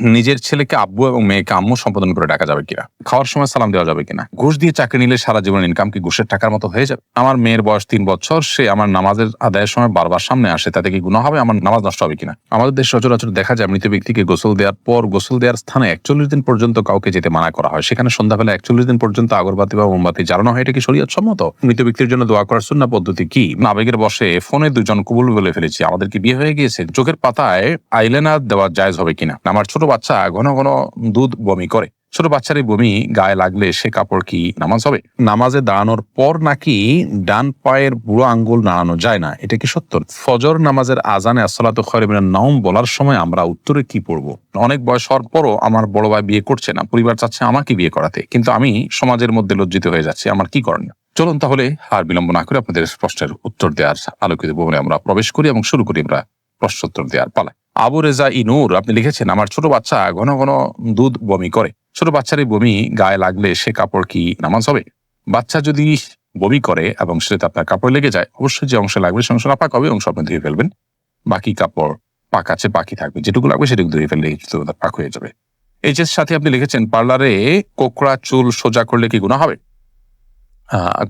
নিজের ছেলেকে আব্বু এবং মেয়েকে আম্মু সম্বোধন করে ডাকা যাবে কিনা? খাওয়ার সময় সালাম দেওয়া যাবে কিনা? ঘুষ দিয়ে চাকরি নিলে সারা জীবন ইনকাম কি ঘুষের টাকার মতো হয়ে যাবে? আমার মেয়ের বয়স তিন বছর, সে আমার নামাজের আদায়ের সময় বারবার সামনে আসে, তাতে কি গুণ হবে? আমার নামাজ নষ্ট হবে কিনা? আমাদের দেশ সচরাচর দেখা যায় মৃত ব্যক্তিকে গোসল দেওয়ার পর গোসল দেওয়ার স্থানে একচল্লিশ দিন পর্যন্ত কাউকে যেতে মানা করা হয়। সেখানে সন্ধ্যাবেলা একচল্লিশ দিন পর্যন্ত আগরবাতি বা মোমবাতি জ্বালানো হয়। এটা কি শরীয়ত সম্মত? মৃত ব্যক্তির জন্য দোয়া করার সুন্না পদ্ধতি কি? আবেগের বসে ফোনে দুজন কবুল বলে ফেলেছি। আমাদের কি বিয়ে হয়ে গিয়েছে? চোখের পাতায় আইলেনার দেওয়া জায়জ হবে কিনা? আমার ছোট বাচ্চা ঘন ঘন দুধ বমি করে। ছোট বাচ্চার এই বমি গায়ে লাগলে সে কাপড় কি নামাজ হবে? নামাজে দাঁড়ানোর পর নাকি ডান পায়ের বুড়ো আঙ্গুল নাড়ানো যায় না? এটা কি সত্য? ফজর নামাজের আজানে আসসালাত খয়রিমিনার নাম বলার সময় আমরা উত্তরে কি পড়ব? অনেক বয়স হওয়ার পরও আমার বড় ভাই বিয়ে করছে না, পরিবার চাচ্ছে আমাকে বিয়ে করাতে। কিন্তু আমি সমাজের মধ্যে লজ্জিত হয়ে যাচ্ছি, আমার কি করণীয়? চলুন তাহলে আর বিলম্ব না করে আপনাদের প্রশ্নের উত্তর দেওয়ার আলোকিত ভবনে আমরা প্রবেশ করি এবং শুরু করি আমরা প্রশ্নোত্তর দেওয়ার পালা আবু রেজা ইনুর আপনি লিখেছেন, আমার ছোট বাচ্চা ঘন ঘন দুধ বমি করে। ছোট বাচ্চার এই বমি গায়ে লাগলে সে কাপড় কি নামাজ হবে? বাচ্চা যদি বমি করে এবং সেটা আপনার কাপড় লেগে যায়, অবশ্যই যে অংশ লাগবে সে অংশ নাপাক হবে অংশ আপনি ধুয়ে ফেলবেন। বাকি কাপড় পাক আছে, বাকি থাকবে। যেটুকু লাগবে সেটুকু ধুয়ে ফেললে পাক হয়ে যাবে। এইচ এর সাথে আপনি লিখেছেন, পার্লারে কোকড়া চুল সোজা করলে কি গুণা হবে?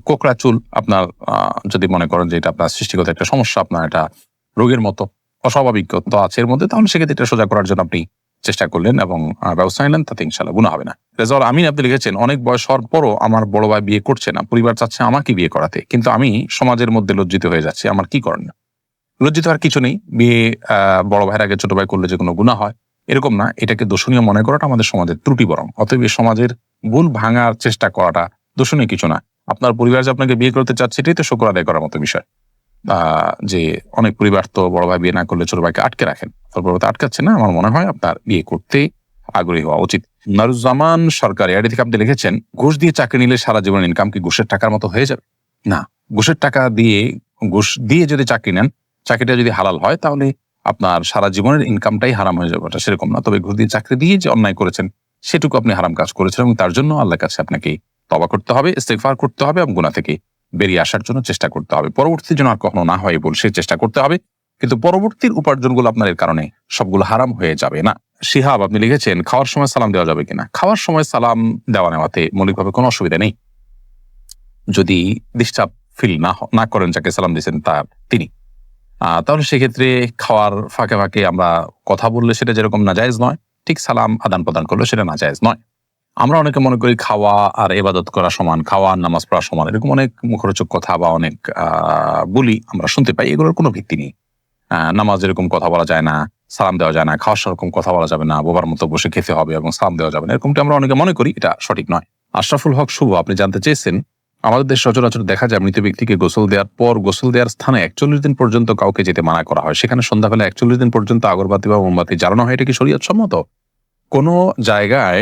কোকড়া চুল আপনার যদি মনে করেন যে এটা আপনার সৃষ্টিগত একটা সমস্যা, আপনার এটা রোগের মতো। অস্বাভাবিক তো আছে এর মধ্যে, তাহলে সেক্ষেত্রে এটা সোজা করার জন্য আপনি চেষ্টা করলেন এবং ব্যবস্থা নিলেন, তাতে ইনশাল্লাহ গুণা হবে না। রেজাউল আমিন আপনি লিখেছেন, অনেক বয়স হওয়ার পরও আমার বড় ভাই বিয়ে করছে না, পরিবার চাচ্ছে আমাকে বিয়ে করাতে। কিন্তু আমি সমাজের মধ্যে লজ্জিত হয়ে যাচ্ছি, আমার কি করণীয়? লজ্জিত আর কিছু নেই, বিয়ে বড় ভাইয়ের আগে ছোট ভাই করলে যে কোনো গুণা হয়, এরকম না, এটাকে দোষণীয় মনে করাটা আমাদের সমাজের ত্রুটি বরং। অতএব সমাজের ভুল ভাঙার চেষ্টা করাটা দোষণীয় কিছু না। আপনার পরিবার যে আপনাকে বিয়ে করতে চাচ্ছে, এটাই তো শোকর আদায় করার মতো বিষয়। যে অনেক পরিবার তো বড় ভাই বিয়ে না করলে ছোট ভাইকে আটকে রাখেন। তারপর আটকাচ্ছে না, আমার মনে হয় আপনার বিয়ে করতে আগ্রহী হওয়া উচিত। নারুজ্জামান সরকার এআইডি থেকে আপনি লিখেছেন, ঘুষ দিয়ে চাকরি নিলে সারা জীবন ইনকাম কি ঘুষের টাকার মতো হয়ে যাবে? না, ঘুষের টাকা দিয়ে, ঘুষ দিয়ে যদি চাকরি নেন, চাকরিটা যদি হালাল হয়, তাহলে আপনার সারা জীবনের ইনকামটাই হারাম হয়ে যাবে, ওটা সেরকম না। তবে ঘুষ দিয়ে চাকরি দিয়ে যে অন্যায় করেছেন, সেটুকু আপনি হারাম কাজ করেছেন এবং তার জন্য আল্লাহর কাছে আপনাকে তবা করতে হবে, ইস্তেগফার করতে হবে এবং গুণা থেকে বেরিয়ে আসার জন্য চেষ্টা করতে হবে। পরবর্তী যেন আর কখনো না হয় বলে সে চেষ্টা করতে হবে। কিন্তু পরবর্তীর উপার্জনগুলো আপনার এর কারণে সবগুলো হারাম হয়ে যাবে না। শিহাব, আপনি লিখেছেন, খাওয়ার সময় সালাম দেওয়া যাবে কিনা? খাওয়ার সময় সালাম দেওয়া নেওয়াতে মৌলিকভাবে কোনো অসুবিধা নেই। যদি ডিস্টার্ব ফিল না না করেন যাকে সালাম দিয়েছেন তার তিনি। তাহলে সেক্ষেত্রে খাওয়ার ফাঁকে ফাঁকে আমরা কথা বললে সেটা যেরকম নাজায়েজ নয়, ঠিক সালাম আদান প্রদান করলে সেটা নাজায়েজ নয়। আমরা অনেকে মনে করি খাওয়া আর এবাদত করা সমান, খাওয়া আর নামাজ পড়া সমান, এরকম অনেক মুখরোচক কথা বা অনেক বলি আমরা শুনতে পাই, এগুলোর কোনো ভিত্তি নেই। নামাজ এরকম কথা বলা যায় না, সালাম দেওয়া যায় না, খাওয়ার সেরকম কথা বলা যাবে না, বোবার মতো বসে খেতে হবে এবং সালাম দেওয়া যাবে না, এরকমটা আমরা অনেকে মনে করি, এটা সঠিক নয়। আশরাফুল হক শুভ, আপনি জানতে চেয়েছেন, আমাদের দেশ সচরাচর দেখা যায় মৃত ব্যক্তিকে গোসল দেওয়ার পর গোসল দেওয়ার স্থানে একচল্লিশ দিন পর্যন্ত কাউকে যেতে মানা করা হয়। সেখানে সন্ধ্যাবেলা একচল্লিশ দিন পর্যন্ত আগরবাতি বা মোমবাতি জ্বালানো হয়, এটা কি শরীয়ত সম্মত কোনো জায়গায়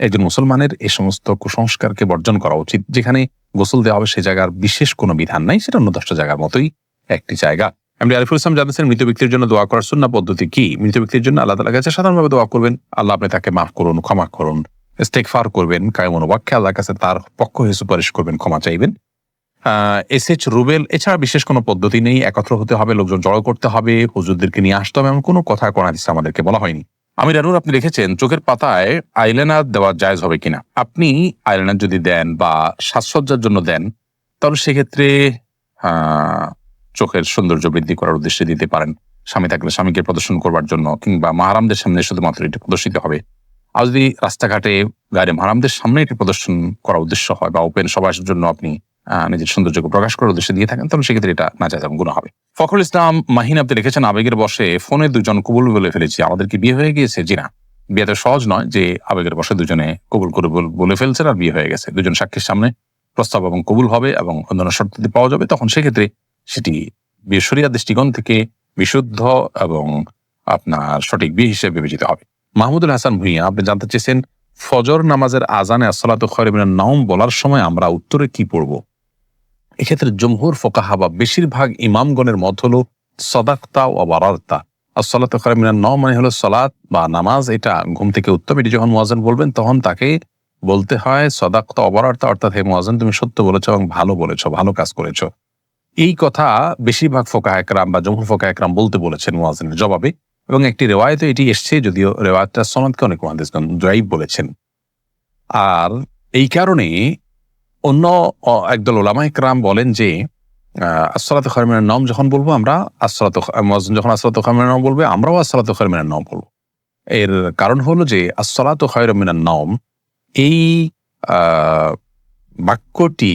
একজন মুসলমানের এই সমস্ত কুসংস্কারকে বর্জন করা উচিত, যেখানে গোসল দেওয়া হবে সে জায়গার বিশেষ কোনো বিধান নাই, সেটা অন্য দশটা জায়গার মতোই একটি জায়গা। আমি আরিফুল ইসলাম জানতেছেন, মৃত ব্যক্তির জন্য দোয়া করার সুন্না পদ্ধতি কি? মৃত ব্যক্তির জন্য আল্লাহ তালা কাছে সাধারণভাবে দোয়া করবেন, আল্লাহ আপনি তাকে মাফ করুন, ক্ষমা করুন ইস্তেকফার করবেন, কায়মন ওয়াক্যে আল্লাহর কাছে তার পক্ষ হয়ে সুপারিশ করবেন, ক্ষমা চাইবেন। এস এইচ রুবেল, এছাড়া বিশেষ কোনো পদ্ধতি নেই, একত্র হতে হবে, লোকজন জড়ো করতে হবে, হুজুরদেরকে নিয়ে আসতে হবে, এমন কোনো কথা কোরআন আমাদেরকে বলা হয়নি। আমি রানুর, আপনি লিখেছেন, চোখের পাতায় আইলাইনার দেওয়া জায়জ হবে কিনা? আপনি আইলাইনার যদি দেন বা সাজসজ্জার জন্য দেন, তাহলে সেক্ষেত্রে চোখের সৌন্দর্য বৃদ্ধি করার উদ্দেশ্যে দিতে পারেন। স্বামী থাকলে স্বামীকে প্রদর্শন করবার জন্য কিংবা মাহারামদের সামনে শুধুমাত্র এটি প্রদর্শিত হবে। আর যদি রাস্তাঘাটে গাড়ি মাহারামদের সামনে এটি প্রদর্শন করার উদ্দেশ্য হয় বা ওপেন সবার জন্য আপনি নিজের সৌন্দর্যকে প্রকাশ করার উদ্দেশ্যে দিয়ে থাকেন, তাহলে সেক্ষেত্রে এটা না যায় গুণ হবে। ফখরুল ইসলাম মাহিন আপনি লিখেছেন আবেগের বসে ফোনে দুজন কবুল বলে ফেলেছি। আমাদের কি বিয়ে হয়ে গিয়েছে? জি না। বিয়ে সহজ নয় যে আবেগের বসে দুজনে কবুল করে বলে ফেলছেন আর বিয়ে হয়ে গেছে। দুজন সাক্ষীর সামনে প্রস্তাব এবং কবুল হবে এবং অন্যান্য শর্ত যদি পাওয়া যাবে। তখন সেক্ষেত্রে সেটি বিয়ে শরিয়া দৃষ্টিকোণ থেকে বিশুদ্ধ এবং আপনার সঠিক বিয়ে হিসেবে বিবেচিত হবে। মাহমুদুল হাসান ভুঁইয়া, আপনি জানতে চেয়েছেন, ফজর নামাজের আজানে আসসালাত খয়রমিনের নাম বলার সময় আমরা উত্তরে কি পড়ব? এক্ষেত্রে জমহুর ফোকাহা বা বেশিরভাগ ইমামগণের মত হলো সদাক্তা ও বারার্তা আসসালাত খয়রমিনের নাম মানে হলো সলাৎ বা নামাজ। এটা ঘুম থেকে উত্তম এটি যখন মোয়াজেন বলবেন, তখন তাকে বলতে হয় সদাক্তা অবরার্তা অর্থাৎ, হে মোয়াজেন তুমি সত্য বলেছ এবং ভালো বলেছ, ভালো কাজ করেছ। এই কথা বেশিরভাগ ফোকা একরাম বা জমহুর ফোকা একরাম বলতে বলেছেন মোয়াজেনের জবাবে। এবং একটি রেওয়ায়তে এটি এসছে, যদিও রেওয়ায়তটা সনদকে অনেক মহাদিসগণ ড্রাইভ বলেছেন। আর এই কারণে অন্য একদল ওলামা একরাম বলেন যে আসসালাত খরমিনের নাম যখন বলব আমরা আসসালাত যখন আসসালাত খরমিনের নাম বলবে, আমরাও আসসালাত খরমিনের নাম বলব। এর কারণ হলো যে, আসসালাত খয়রমিনার নাম এই বাক্যটি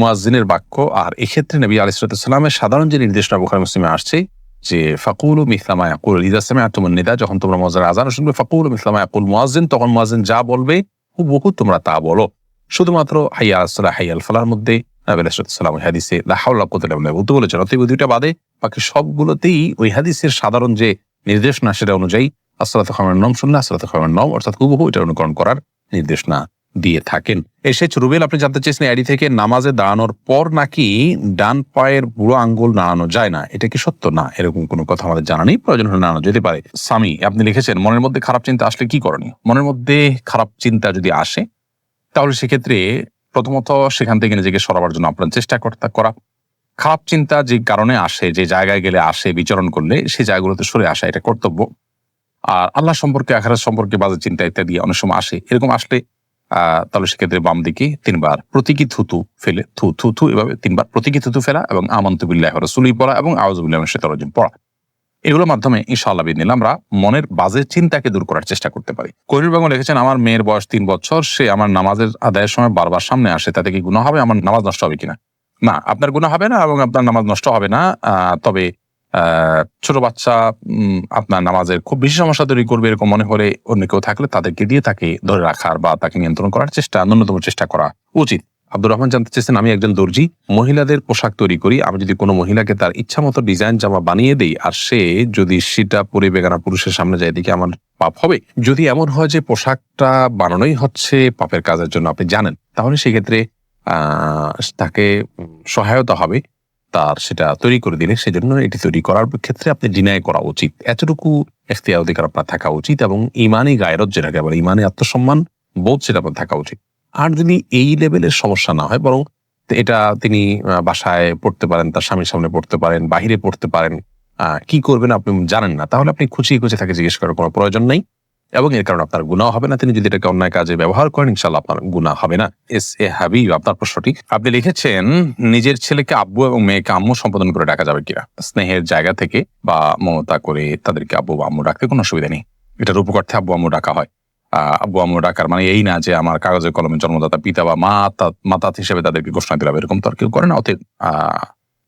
মুয়াজ্জিনের বাক্য, আর এক্ষেত্রে নবী আলিসালামের সাধারণ যে নির্দেশনা বুখারি মুসলিমে আসছে যে, ফাকুল ও মিসলামা ইয়াকুল, ইদা সামে আতুমুন নিদা, যখন তোমরা মজার আজান শুনবে, ফাকুল মিসলামা ইয়াকুল মুয়াজ্জিন, তখন মুয়াজ্জিন যা বলবে, হুবহু তোমরা তা বলো। শুধুমাত্র হাইয়া আসলা হাইয়াল ফালার মধ্যে নবী আলিসালাম ওই হাদিসে লাহাউল্লাহ কোতালাম বলতে বলেছেন। অতএব দুইটা বাদে বাকি সবগুলোতেই ওই হাদিসের সাধারণ যে নির্দেশনা সেটা অনুযায়ী আসসালাত খামের নাম শুনলে আসসালাত খামের নাম, অর্থাৎ হুবহু এটা অনুকরণ করার নির্দেশনা দিয়ে থাকেন। এসেছে রুবেল আপনি জানতে চেয়েছেন আইডি থেকে নামাজে দাঁড়ানোর পর নাকি ডান পায়ের বুড়ো আঙ্গুল নাড়ানো যায় না? এটা কি সত্য? না, এরকম কোনো কথা আমাদের জানা নেই, প্রয়োজন হলে নাড়ানো যেতে পারে। স্বামী আপনি লিখেছেন, মনের মধ্যে খারাপ চিন্তা আসলে কি করণীয়? মনের মধ্যে খারাপ চিন্তা যদি আসে তাহলে সেক্ষেত্রে প্রথমত সেখান থেকে নিজেকে সরাবার জন্য আপনার চেষ্টা করতে, করা। খারাপ চিন্তা যে কারণে আসে, যে জায়গায় গেলে আসে, বিচরণ করলে সেই জায়গাগুলোতে সরে আসা, এটা কর্তব্য। আর আল্লাহ সম্পর্কে, আখারাত সম্পর্কে বাজে চিন্তা ইত্যাদি অনেক সময় আসে। এরকম আসলে তাহলে সেক্ষেত্রে বাম দিকে তিনবার প্রতীকী থুতু ফেলে, থু থু থু এভাবে তিনবার প্রতীকী থুতু ফেলা এবং আমন্তবিল্লাহ রসুলি পড়া এবং আওয়াজুবিল্লাহ শেতরজিম পড়া। এগুলোর মাধ্যমে ইনশাআল্লাহ বিদিন আমরা মনের বাজে চিন্তাকে দূর করার চেষ্টা করতে পারি। করির বেগম লিখেছেন, আমার মেয়ের বয়স তিন বছর, সে আমার নামাজের আদায়ের সময় বারবার সামনে আসে, তাতে কি গুণ হবে? আমার নামাজ নষ্ট হবে কিনা? না, আপনার গুণ হবে না এবং আপনার নামাজ নষ্ট হবে না। তবে ছোট বাচ্চা আপনার নামাজের খুব বেশি সমস্যা তৈরি করবে এরকম মনে হলে অন্য কেউ থাকলে তাদেরকে দিয়ে তাকে ধরে রাখার বা তাকে নিয়ন্ত্রণ করার চেষ্টা, ন্যূনতম চেষ্টা করা উচিত। আব্দুর রহমান জানতে চেয়েছেন, আমি একজন দর্জি, মহিলাদের পোশাক তৈরি করি। আমি যদি কোনো মহিলাকে তার ইচ্ছা মতো ডিজাইন জামা বানিয়ে দেই আর সে যদি সেটা পরে বেগানা পুরুষের সামনে যায়, দেখি আমার পাপ হবে। যদি এমন হয় যে পোশাকটা বানানোই হচ্ছে পাপের কাজের জন্য, আপনি জানেন। তাহলে সেক্ষেত্রে তাকে সহায়তা হবে তার সেটা তৈরি করে দিলে। সেজন্য এটি তৈরি করার ক্ষেত্রে আপনি ডিনাই করা উচিত। এতটুকু এখতিয়ার অধিকার আপনার থাকা উচিত এবং ইমানই গায়রত, যেটাকে বলে ইমানে আত্মসম্মান বোধ, সেটা আপনার থাকা উচিত। আর যদি এই লেভেলের সমস্যা না হয়, বরং এটা তিনি বাসায় পড়তে পারেন, তার স্বামীর সামনে পড়তে পারেন, বাহিরে পড়তে পারেন কি করবেন আপনি জানেন না। তাহলে আপনি খুঁচিয়ে খুঁজে তাকে জিজ্ঞেস করার কোনো প্রয়োজন নেই। এবং এর কারণে আপনার গুণাও হবে না। তিনি যদি এটাকে অন্যায় কাজে ব্যবহার করেন ইনশাল্লাহ আপনার গুণা হবে না। এস এ হাবিব, আপনার প্রশ্নটি। আপনি লিখেছেন, নিজের ছেলেকে আব্বু এবং মেয়েকে আম্মু সম্বোধন করে ডাকা যাবে কিনা? স্নেহের জায়গা থেকে বা মমতা করে তাদেরকে আব্বু বা আম্মু ডাকতে কোনো অসুবিধা নেই। এটার উপকার্থে আব্বু আম্মু ডাকা হয়। আব্বু আম্মু ডাকার মানে এই না যে আমার কাগজে কলমে জন্মদাতা পিতা বা মা মাতাত হিসেবে তাদেরকে ঘোষণা দিলাম, এরকম তো আর কেউ করে না। অতএব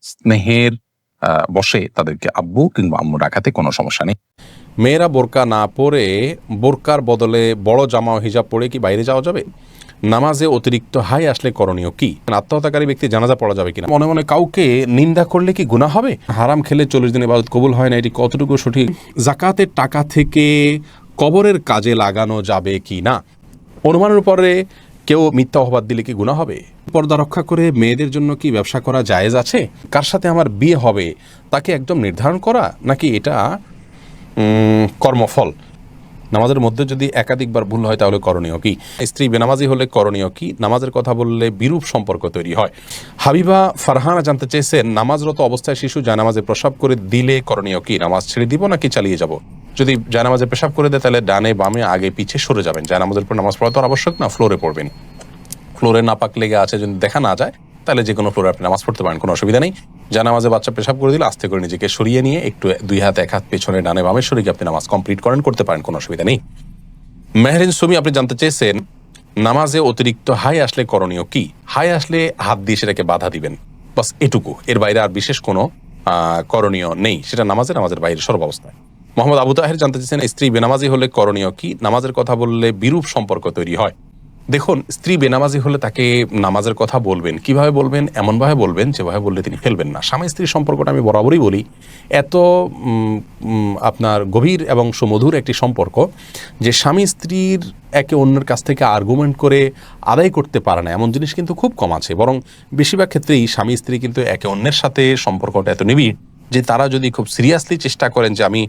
স্নেহের বসে তাদেরকে আব্বু কিংবা আম্মু ডাকাতে কোনো সমস্যা নেই। মেয়েরা বোরকা না পরে বোরকার বদলে বড় জামা হিজাব পরে কি বাইরে যাওয়া যাবে? নামাজে অতিরিক্ত হাই আসলে করণীয় কি? আত্মহত্যাকারী ব্যক্তি জানাজা পড়া যাবে কিনা? মনে মনে কাউকে নিন্দা করলে কি গুনাহ হবে? হারাম খেলে চল্লিশ দিন ইবাদত কবুল হয় না, এটি কতটুকু সঠিক? জাকাতের টাকা থেকে কবরের কাজে লাগানো যাবে কি না? অনুমানের পরে কেউ মিথ্যা অপবাদ দিলে কি গুণা হবে? পর্দা রক্ষা করে মেয়েদের জন্য কি ব্যবসা করা জায়েজ আছে? কার সাথে আমার বিয়ে হবে, তাকে একদম নির্ধারণ করা, নাকি এটা কর্মফল? নামাজের মধ্যে যদি একাধিকবার ভুল হয় তাহলে করণীয় কি? স্ত্রী বেনামাজি হলে করণীয় কি? নামাজের কথা বললে বিরূপ সম্পর্ক তৈরি হয়। হাবিবা ফারহানা জানতে চেয়েছেন নামাজরত অবস্থায় শিশু জানামাজে প্রসাব করে দিলে করণীয় কি? নামাজ ছেড়ে দিব নাকি চালিয়ে যাব? যদি জানামাজে পেশাব করে দেয় তাহলে ডানে বামে আগে পিছে সরে যাবেন। জানামাজের পর নামাজ পড়া তো আবশ্যক না, ফ্লোরে পড়বেন। ফ্লোরে নাপাক লেগে আছে যদি দেখা না যায় তাহলে যে কোনো ফ্লোরে আপনি নামাজ পড়তে পারেন, কোনো অসুবিধা নেই। যা নামাজে বাচ্চা পেশাব করে দিলে, আস্তে করে নিজেকে সরিয়ে নিয়ে একটু দুই হাত, এক হাত পেছনে, ডানে বামে সরিয়ে আপনি নামাজ কমপ্লিট করেন, করতে পারেন, কোনো অসুবিধা নেই। মেহরিন সুমি, আপনি জানতে চেয়েছেন, নামাজে অতিরিক্ত হাই আসলে করণীয় কি? হাই আসলে হাত দিয়ে সেটাকে বাধা দিবেন। বাস এটুকু। এর বাইরে আর বিশেষ কোনো করণীয় নেই। সেটা নামাজে, নামাজের বাইরে সর্বাবস্থায় মোহাম্মদ আবু তাহের জানতে চেয়েছেন, স্ত্রী বেনামাজি হলে করণীয় কি? নামাজের কথা বললে বিরূপ সম্পর্ক তৈরি হয়। দেখুন, স্ত্রী বেনামাজি হলে তাকে নামাজের কথা বলবেন। কীভাবে বলবেন? এমনভাবে বলবেন যেভাবে বললে তিনি ফেলবেন না। স্বামী স্ত্রীর সম্পর্কটা আমি বরাবরই বলি। এত আপনার গভীর এবং সুমধুর একটি সম্পর্ক যে স্বামী স্ত্রীর একে অন্যের কাছ থেকে আর্গুমেন্ট করে আদায় করতে পারে না। এমন জিনিস কিন্তু খুব কম আছে। বরং বেশিরভাগ ক্ষেত্রেই স্বামী স্ত্রী কিন্তু একে অন্যের সাথে সম্পর্কটা এত নিবিড় যে তারা যদি খুব সিরিয়াসলি চেষ্টা করেন যে আমি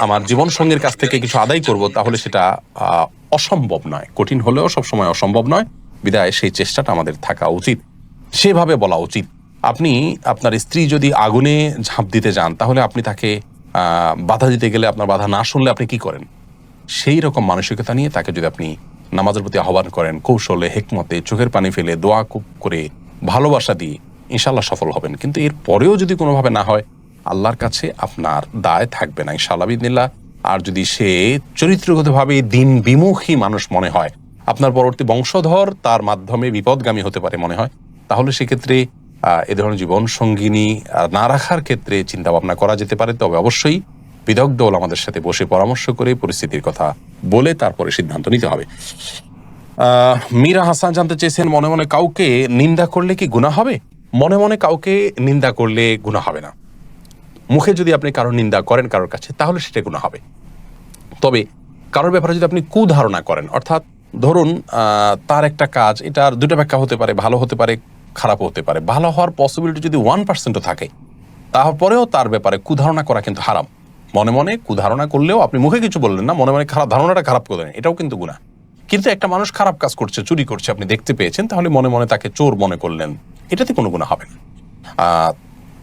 আমার জীবন সঙ্গীর কাছ থেকে কিছু আদায় করব, তাহলে সেটা অসম্ভব নয়। কঠিন হলেও সবসময় অসম্ভব নয়। বিদায়, সেই চেষ্টাটা আমাদের থাকা উচিত। সেভাবে বলা উচিত। আপনি, আপনার স্ত্রী যদি আগুনে ঝাঁপ দিতে যান, তাহলে আপনি তাকে বাধা দিতে গেলে আপনার বাধা না শুনলে আপনি কি করেন? সেই রকম মানসিকতা নিয়ে তাকে যদি আপনি নামাজের প্রতি আহ্বান করেন, কৌশলে, হেকমতে, চোখের পানি ফেলে, দোয়া করে ভালোবাসা দিয়ে ইনশাল্লাহ সফল হবেন। কিন্তু এর পরেও যদি কোনোভাবে না হয় আল্লাহর কাছে আপনার দায় থাকবে না ইনশাল্লাহ বিদিনিল্লাহ আর যদি সে চরিত্রগতভাবে দিন বিমুখী মানুষ মনে হয়, আপনার পরবর্তী বংশধর তার মাধ্যমে বিপদগামী হতে পারে মনে হয়, তাহলে সেক্ষেত্রে এ ধরনের জীবন সঙ্গিনী না রাখার ক্ষেত্রে চিন্তা ভাবনা করা যেতে পারে। তবে অবশ্যই বিদগ্ধ আমাদের সাথে বসে পরামর্শ করে পরিস্থিতির কথা বলে তারপরে সিদ্ধান্ত নিতে হবে। মীরা হাসান জানতে চেয়েছেন, মনে মনে কাউকে নিন্দা করলে কি গুণা হবে? মনে মনে কাউকে নিন্দা করলে গুণা হবে না। মুখে যদি আপনি কারোর নিন্দা করেন কারোর কাছে, তাহলে সেটা গুণা হবে। তবে কারোর ব্যাপারে যদি আপনি কুধারণা করেন, অর্থাৎ ধরুন তার একটা কাজ, এটার দুটো ব্যাখ্যা হতে পারে, ভালো হতে পারে খারাপ হতে পারে। ভালো হওয়ার পসিবিলিটি যদি ওয়ান পার্সেন্টও থাকে, তারপরেও তার ব্যাপারে কুধারণা করা কিন্তু হারাম। মনে মনে কুধারণা করলেও আপনি মুখে কিছু বললেন না, মনে মনে খারাপ ধারণাটা খারাপ করে করলেন এটাও কিন্তু গুণা কিন্তু একটা মানুষ খারাপ কাজ করছে, চুরি করছে, আপনি দেখতে পেয়েছেন, তাহলে মনে মনে তাকে চোর মনে করলেন, এটাতে কোনো গুণা হবে না।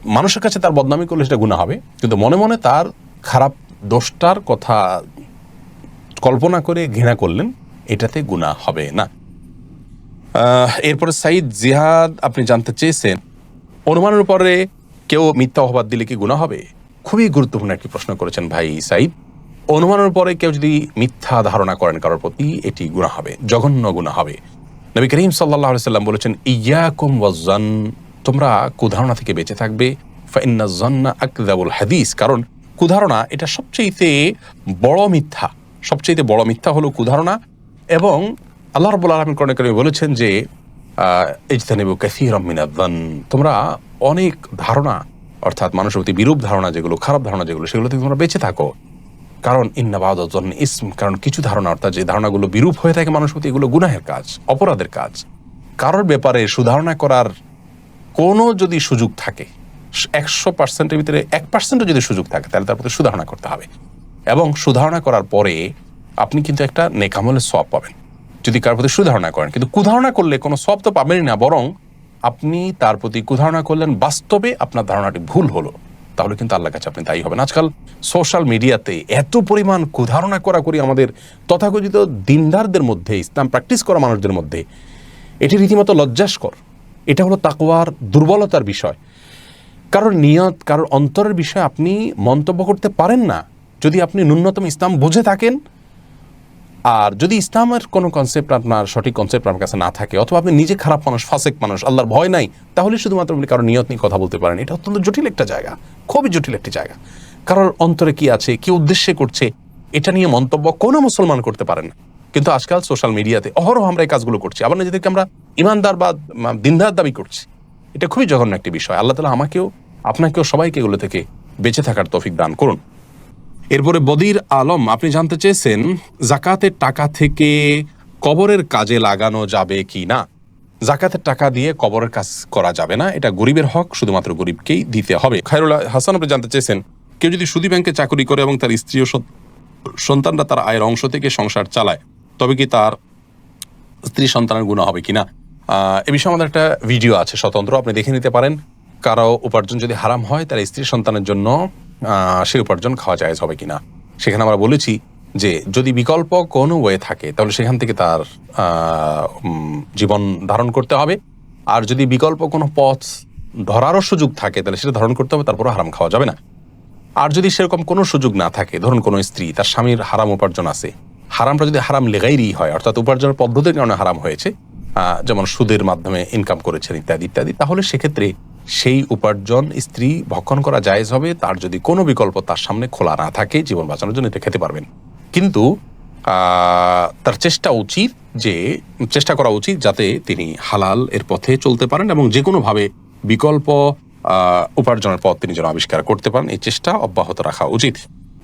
মানুষের কাছে তার বদনামি করলে সেটা গুণা হবে। কিন্তু মনে মনে তার খারাপ দোষটার কথা কল্পনা করে ঘৃণা করলেন, এটাতে গুণা হবে না। এরপরে সাইদ জিহাদ, আপনি জানতে চেয়েছেন, অনুমানের উপরে কেউ মিথ্যা অপবাদ দিলে কি গুণা হবে? খুবই গুরুত্বপূর্ণ একটি প্রশ্ন করেছেন ভাই সাইদ। অনুমানের পরে কেউ যদি মিথ্যা ধারণা করেন কারোর প্রতি, এটি গুণা হবে, জঘন্য গুণা হবে। নবী করিম সাল্লাহ সাল্লাম বলেছেন, ইয়াকুম ওয়াজ্জান তোমরা কুধারণা থেকে বেঁচে থাকবে। হাদিস। কারণ কুধারণা, এটা সবচেয়ে বড় মিথ্যা। সবচেয়ে বড় মিথ্যা হলো কুধারণা এবং আল্লাহ রব্বুল আলমিন করণে করে বলেছেন যে ইজতানিবু কাসীর মিনাদ্দান তোমরা অনেক ধারণা, অর্থাৎ মানুষের প্রতি বিরূপ ধারণা যেগুলো, খারাপ ধারণা যেগুলো, সেগুলো থেকে তোমরা বেঁচে থাকো। কারণ ইন্নাবাদন ইসম, কারণ কিছু ধারণা, অর্থাৎ যে ধারণাগুলো বিরূপ হয়ে থাকে মানুষের প্রতি, এগুলো গুনাহের কাজ, অপরাধের কাজ। কারোর ব্যাপারে সুধারণা করার কোনো যদি সুযোগ থাকে, একশো পার্সেন্টের ভিতরে এক পার্সেন্টও যদি সুযোগ থাকে, তাহলে তার প্রতি সুধারণা করতে হবে। এবং সুধারণা করার পরে আপনি কিন্তু একটা নেকামলের সব পাবেন, যদি কার প্রতি সুধারণা করেন। কিন্তু কুধারণা করলে কোনো সব তো পাবেনই না, বরং আপনি তার প্রতি কুধারণা করলেন, বাস্তবে আপনার ধারণাটি ভুল হলো, তাহলে কিন্তু আল্লাহ কাছে আপনি দায়ী হবেন। আজকাল সোশ্যাল মিডিয়াতে এত পরিমাণ কুধারণা করা করি আমাদের তথাকথিত দিনদারদের মধ্যে, ইসলাম প্র্যাকটিস করা মানুষদের মধ্যে, এটি রীতিমতো লজ্জাস্কর। এটা হলো তাকওয়ার দুর্বলতার বিষয়। কারোর নিয়ত, কারোর অন্তরের বিষয়ে আপনি মন্তব্য করতে পারেন না। যদি আপনি ন্যূনতম ইসলাম বুঝে থাকেন, আর যদি ইসলামের কোনো কনসেপ্ট আপনার সঠিক কনসেপ্ট আপনার কাছে না থাকে, অথবা আপনি নিজে খারাপ মানুষ, ফাসেক মানুষ, আল্লাহর ভয় নাই, তাহলে শুধুমাত্র আপনি কারোর নিয়ত নিয়ে কথা বলতে পারেন। এটা অত্যন্ত জটিল একটা জায়গা, খুবই জটিল একটি জায়গা। কারোর অন্তরে কি আছে, কি উদ্দেশ্যে করছে, এটা নিয়ে মন্তব্য কোনো মুসলমান করতে পারেন না। কিন্তু আজকাল সোশ্যাল মিডিয়াতে অহরহ আমরা এই কাজগুলো করছি। আবার নিজেদেরকে আমরা ইমানদার বা দিনদার দাবি করছি। এটা খুবই জঘন্য একটি বিষয়। আল্লাহ তালা আমাকেও, আপনাকেও সবাইকে এগুলো থেকে বেঁচে থাকার তফিক দান করুন। এরপরে বদির আলম, আপনি জানতে চেয়েছেন জাকাতের টাকা থেকে কবরের কাজে লাগানো যাবে কি না? জাকাতের টাকা দিয়ে কবরের কাজ করা যাবে না। এটা গরিবের হক, শুধুমাত্র গরিবকেই দিতে হবে। খায়রুল্লাহ হাসান, আপনি জানতে চেয়েছেন, কেউ যদি সুদী ব্যাংকে চাকরি করে এবং তার স্ত্রী ও সন্তানরা তার আয়ের অংশ থেকে সংসার চালায় তবে কি তার স্ত্রী সন্তানের গুণ হবে কিনা? এ বিষয়ে আমাদের একটা ভিডিও আছে স্বতন্ত্র, আপনি দেখে নিতে পারেন। কারও উপার্জন যদি হারাম হয় তার স্ত্রী সন্তানের জন্য সেই উপার্জন খাওয়া যায় হবে কিনা? সেখানে আমরা বলেছি যে, যদি বিকল্প কোনো ওয়ে থাকে, তাহলে সেখান থেকে তার জীবন ধারণ করতে হবে। আর যদি বিকল্প কোনো পথ ধরারও সুযোগ থাকে, তাহলে সেটা ধারণ করতে হবে, তারপরও হারাম খাওয়া যাবে না। আর যদি সেরকম কোনো সুযোগ না থাকে, ধরুন কোনো স্ত্রী, তার স্বামীর হারাম উপার্জন আছে হারামটা যদি হারাম লেগাইরই হয়, অর্থাৎ উপার্জনের পদ্ধতির কারণে হারাম হয়েছে যেমন সুদের মাধ্যমে ইনকাম করেছেন ইত্যাদি ইত্যাদি, তাহলে সেক্ষেত্রে সেই উপার্জন স্ত্রী ভক্ষণ করা জায়েজ হবে, তার যদি কোনো বিকল্প তার সামনে খোলা না থাকে, জীবন বাঁচানোর জন্য এটা খেতে পারবেন। কিন্তু তার চেষ্টা উচিত যে, চেষ্টা করা উচিত যাতে তিনি হালাল এর পথে চলতে পারেন এবং যে কোনোভাবে বিকল্প উপার্জনের পথ তিনি যেন আবিষ্কার করতে পারেন, এই চেষ্টা অব্যাহত রাখা উচিত।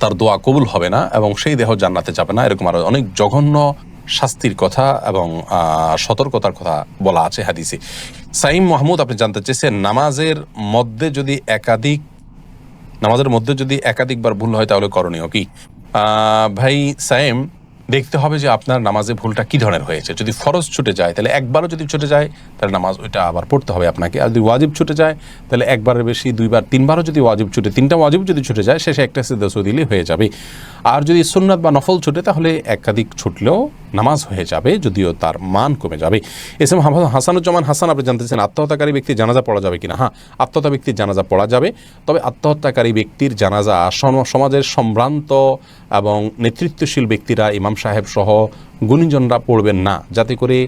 তার দোয়া কবুল হবে না এবং সেই দেহ জান্নাতে যাবে না। এরকম আরও অনেক জঘন্য শাস্তির কথা এবং সতর্কতার কথা বলা আছে হাদিসে। সাইম মাহমুদ, আপনি জানতে চেয়েছেন, নামাজের মধ্যে যদি একাধিক, নামাজের মধ্যে যদি একাধিকবার ভুল হয় তাহলে করণীয় কি? ভাই সাইম দেখতে হবে যে আপনার নামাজে ভুলটা কি ধরনের হয়েছে। যদি ফরজ ছুটে যায়, তাহলে একবারও যদি ছুটে যায়, তাহলে নামাজ ওইটা আবার পড়তে হবে আপনাকে। আর যদি ওয়াজিব ছুটে যায়, তাহলে একবারের বেশি, দুইবার, তিনবারও যদি ওয়াজিব ছুটে, তিনটা ওয়াজিব যদি ছুটে যায়, শেষে একটা সিদ্ধাস দিলে হয়ে যাবে। আর যদি সুন্নাত বা নফল ছুটে, তাহলে একাধিক ছুটলেও নামাজ হয়ে যাবে, যদিও তার মান কমে যাবে। এস এম হাসান- হাসানুজ্জামান হাসান, আপনি জানতেছেন আত্মহত্যাকারী ব্যক্তির জানাজা পড়া যাবে কিনা? হ্যাঁ আত্মহত্যা ব্যক্তির জানাজা পড়া যাবে। তবে আত্মহত্যাকারী ব্যক্তির জানাজা সম- সমাজের সম্ভ্রান্ত এবং নেতৃত্বশীল ব্যক্তিরা, ইমাম সাহেব সহ গুণীজনরা পড়বেন না, যাতে করে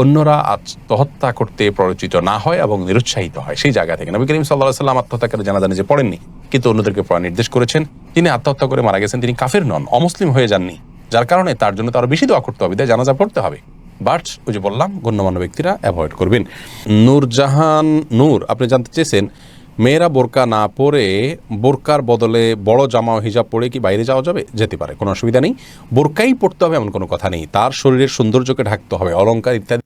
অন্যরা আত্মহত্যা করতে প্ররোচিত না হয় এবং নিরুৎসাহিত হয়। সেই জায়গা থেকে নবী করিম সাল্লাহ সাল্লাম আত্মহত্যাকারী জানাজা নিজে পড়েননি, কিন্তু অন্যদেরকে পড়া নির্দেশ করেছেন। তিনি আত্মহত্যা করে মারা গেছেন, তিনি কাফের নন, অমুসলিম হয়ে যাননি, যার কারণে তার জন্য তো আরও বেশি দোয়া করতে হবে, তাই জানাজা পড়তে হবে। বাট, ওই যে বললাম, গণ্যমান্য ব্যক্তিরা অ্যাভয়েড করবেন। নূরজাহান নূর, আপনি জানতে চেয়েছেন মেয়েরা বোরকা না পরে বোরকার বদলে বড় জামা হিজাব পরে কি বাইরে যাওয়া যাবে? যেতে পারে, কোনো অসুবিধা নেই। বোরকাই পড়তে হবে এমন কোনো কথা নেই। তার শরীরের সৌন্দর্যকে ঢাকতে হবে অলঙ্কার ইত্যাদি